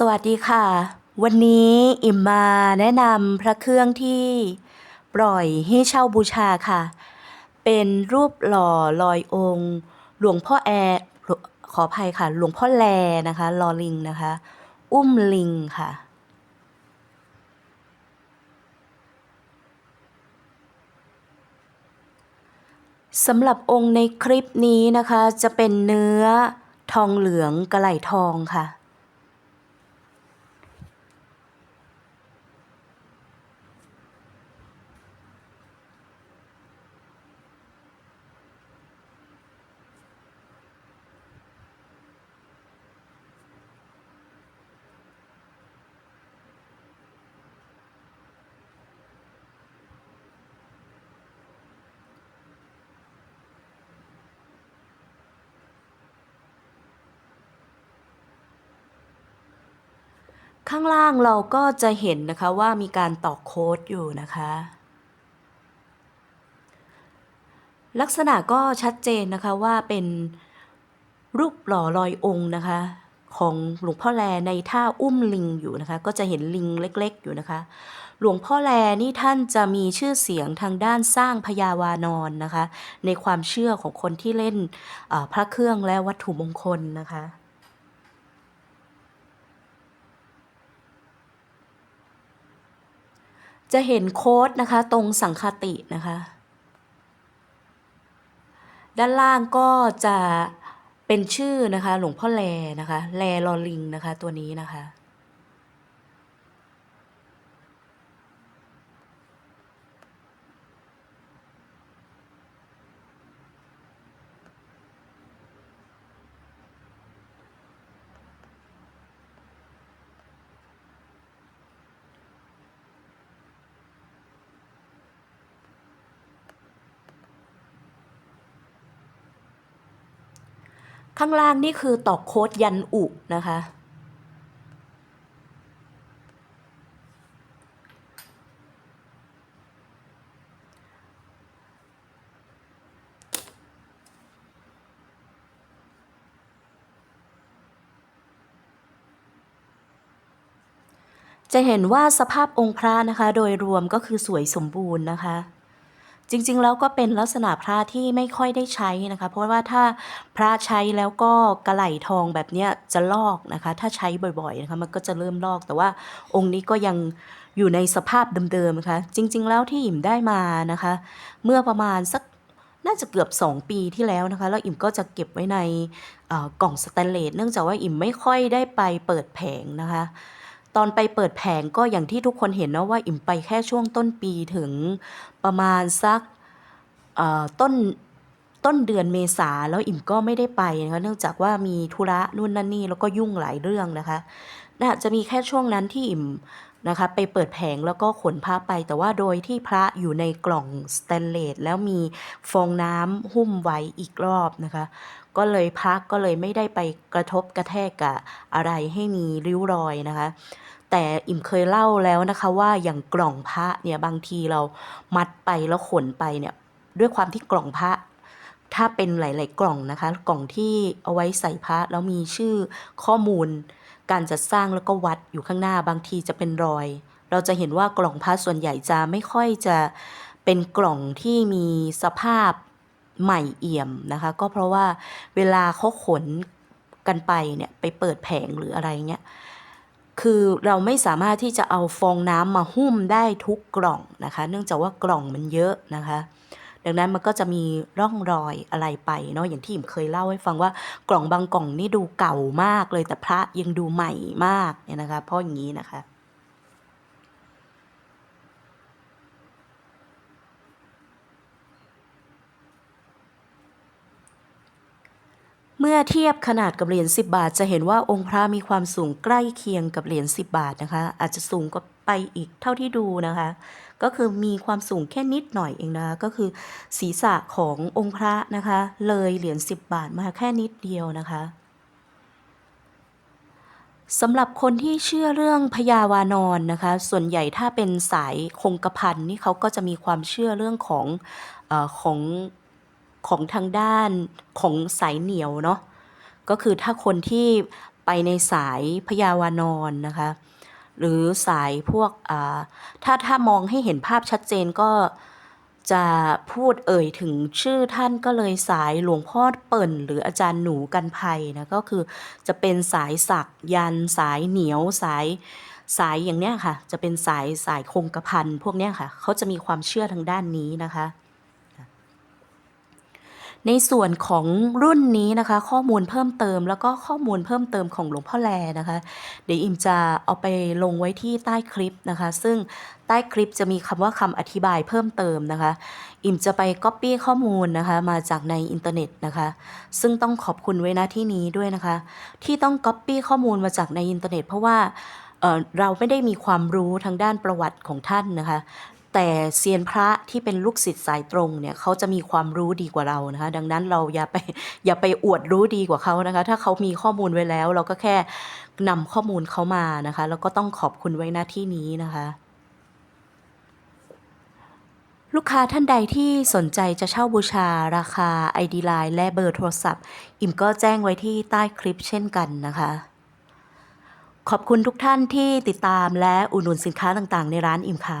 สวัสดีค่ะ วันนี้อิมมาแนะนำพระเครื่องที่ปล่อยให้เช่าบูชาค่ะ เป็นรูปหล่อลอยองค์ หลวงพ่อแอขออภัยค่ะ หลวงพ่อแลนะคะลอลิงนะคะ อุ้มลิงค่ะ สำหรับองค์ในคลิปนี้นะคะ จะเป็นเนื้อทองเหลืองกระไหลทองค่ะ ข้างล่างเราก็จะเห็นนะคะว่ามีการตอกโค้ดอยู่นะคะ ลักษณะก็ชัดเจนนะคะว่าเป็นรูปหล่อลอยองค์นะคะ ของหลวงพ่อแลในท่าอุ้มลิงอยู่นะคะ ก็จะเห็นลิงเล็กๆอยู่นะคะ หลวงพ่อแลนี่ท่านจะมีชื่อเสียงทางด้านสร้างพญาวานอนนะคะ ในความเชื่อของคนที่เล่นพระเครื่องและวัตถุมงคลนะคะ จะเห็นโค้ดนะคะตรงสังคตินะคะ ด้านล่างก็จะเป็นชื่อนะคะ หลวงพ่อแลนะคะ แลลอลิงนะคะตัวนี้นะคะ ข้างล่างนี่คือตอกโค้ดยันอุนะคะ จะเห็นว่าสภาพองค์พระนะคะ โดยรวมก็คือสวยสมบูรณ์นะคะ จริงๆ แล้วก็เป็นลักษณะพระที่ไม่ค่อยได้ใช้นะคะ เพราะว่าถ้าพระใช้แล้วก็กระไหลทองแบบเนี้ยจะลอกนะคะ ถ้าใช้บ่อยๆนะคะมันก็จะเริ่มลอกแต่ว่าองค์นี้ก็ยังอยู่ในสภาพเดิมๆนะคะจริง ๆ แล้วที่อิ่มได้มานะคะ เมื่อประมาณสักน่าจะเกือบ 2 ปีที่แล้วนะคะ แล้วอิ่มก็จะเก็บไว้ในกล่องสแตนเลสเนื่องจากว่าอิ่มไม่ค่อยได้ไปเปิดแผงนะคะ ตอนไปเปิดแผงก็อย่างที่ทุกคนเห็นนะว่าอิ่มไปแค่ช่วงต้นปีถึงประมาณสักต้นต้นเดือนเมษาแล้วอิ่มก็ไม่ได้ไปนะคะเนื่องจากว่ามีธุระนู่นนั่นนี่แล้วก็ยุ่งหลายเรื่องนะคะน่าจะมีแค่ช่วงนั้นที่อิ่ม นะคะไปเปิดแผงแล้วก็ขนพระไป แต่ว่าโดยที่พระอยู่ในกล่องสแตนเลสแล้วมีฟองน้ำหุ้มไว้อีกรอบนะคะ ก็เลยพักก็เลยไม่ได้ไปกระทบกระแทกกับอะไรให้มีริ้วรอยนะคะ แต่อิ่มเคยเล่าแล้วนะคะว่าอย่างกล่องพระเนี่ยบางทีเรามัดไปแล้วขนไปเนี่ยด้วยความที่กล่องพระถ้าเป็นหลาย ๆ กล่องนะคะ กล่องที่เอาไว้ใส่พระแล้วมีชื่อข้อมูล การจัดสร้างแล้วก็วัดอยู่ข้างหน้าบางทีจะเป็นรอย เราจะเห็นว่ากล่องพระส่วนใหญ่จะไม่ค่อยจะเป็นกล่องที่มีสภาพใหม่เอี่ยมนะคะ ก็เพราะว่าเวลาเขาขนกันไปเนี่ยไปเปิดแผงหรืออะไรเงี้ยคือเราไม่สามารถที่จะเอาฟองน้ำมาหุ้มได้ทุกกล่องนะคะ เนื่องจากว่ากล่องมันเยอะนะคะ ดังนั้นมันก็จะมีร่องรอยอะไรไปเนาะอย่างที่อิมเคยเล่าให้ฟังว่ากล่องบางกล่องนี่ดูเก่ามากเลยแต่พระยังดูใหม่มากเนี่ยนะคะเพราะอย่างนี้นะคะเมื่อเทียบขนาดกับเหรียญ10 บาท จะเห็นว่าองค์พระมีความสูงใกล้เคียงกับเหรียญ10 บาทนะคะ อาจจะสูงกว่า ไปอีกเท่าที่ดูนะคะ ก็คือมีความสูงแค่นิดหน่อยเองนะคะก็คือศีรษะขององค์พระนะคะ เลยเหรียญ10 บาทมาแค่นิดเดียวนะคะสำหรับคนที่เชื่อเรื่องพญาวานอนนะคะ ส่วนใหญ่ถ้าเป็นสายคงกระพันนี่เขาก็จะมีความเชื่อเรื่องของออของของทางด้านของสายเหนียวเนาะก็คือถ้าคนที่ไปในสายพยาวานอนนะคะ หรือสายพวกอ่าถ้าถ้ามองให้เห็นภาพชัดเจนก็จะพูดเอ่ยถึงชื่อท่านก็เลยสายหลวงพ่อเปิ่น หรืออาจารย์หนูกันภัยนะก็คือจะเป็นสายสักยันสายเหนียวสายสายอย่างเนี้ยค่ะ จะเป็นสายสายคงกระพันพวกเนี้ยค่ะ เขาจะมีความเชื่อทางด้านนี้นะคะ ในส่วนของรุ่นนี้นะคะ ข้อมูลเพิ่มเติม แล้วก็ข้อมูลเพิ่มเติมของหลวงพ่อแลนะคะ เดี๋ยวอิมจะเอาไปลงไว้ที่ใต้คลิปนะคะ ซึ่งใต้คลิปจะมีคำว่าคำอธิบายเพิ่มเติมนะคะ อิมจะไป Copy ข้อมูลนะคะ มาจากในอินเทอร์เน็ตนะคะ ซึ่งต้องขอบคุณไว้นะที่นี้ด้วยนะคะ ที่ต้อง Copy ข้อมูลมาจากในอินเทอร์เน็ต เพราะว่าเเราไม่ได้มีความรู้ทางด้านประวัติของท่านนะคะ แต่เซียนพระที่เป็นลูกศิษย์สายตรงเนี่ยเขาจะมีความรู้ดีกว่าเรานะคะ ดังนั้นเราอย่าไปอย่าไปอวดรู้ดีกว่าเขานะคะ ถ้าเขามีข้อมูลไว้แล้ว เราก็แค่นำข้อมูลเขามานะคะ แล้วก็ต้องขอบคุณไว้หน้าที่นี้นะคะลูกค้าท่านใดที่สนใจจะเช่าบูชาราคา ID Line และเบอร์โทรศัพท์ อิมก็แจ้งไว้ที่ใต้คลิปเช่นกันนะคะ ขอบคุณทุกท่านที่ติดตามและอุดหนุนสินค้าต่างๆ ในร้านอิมค่ะ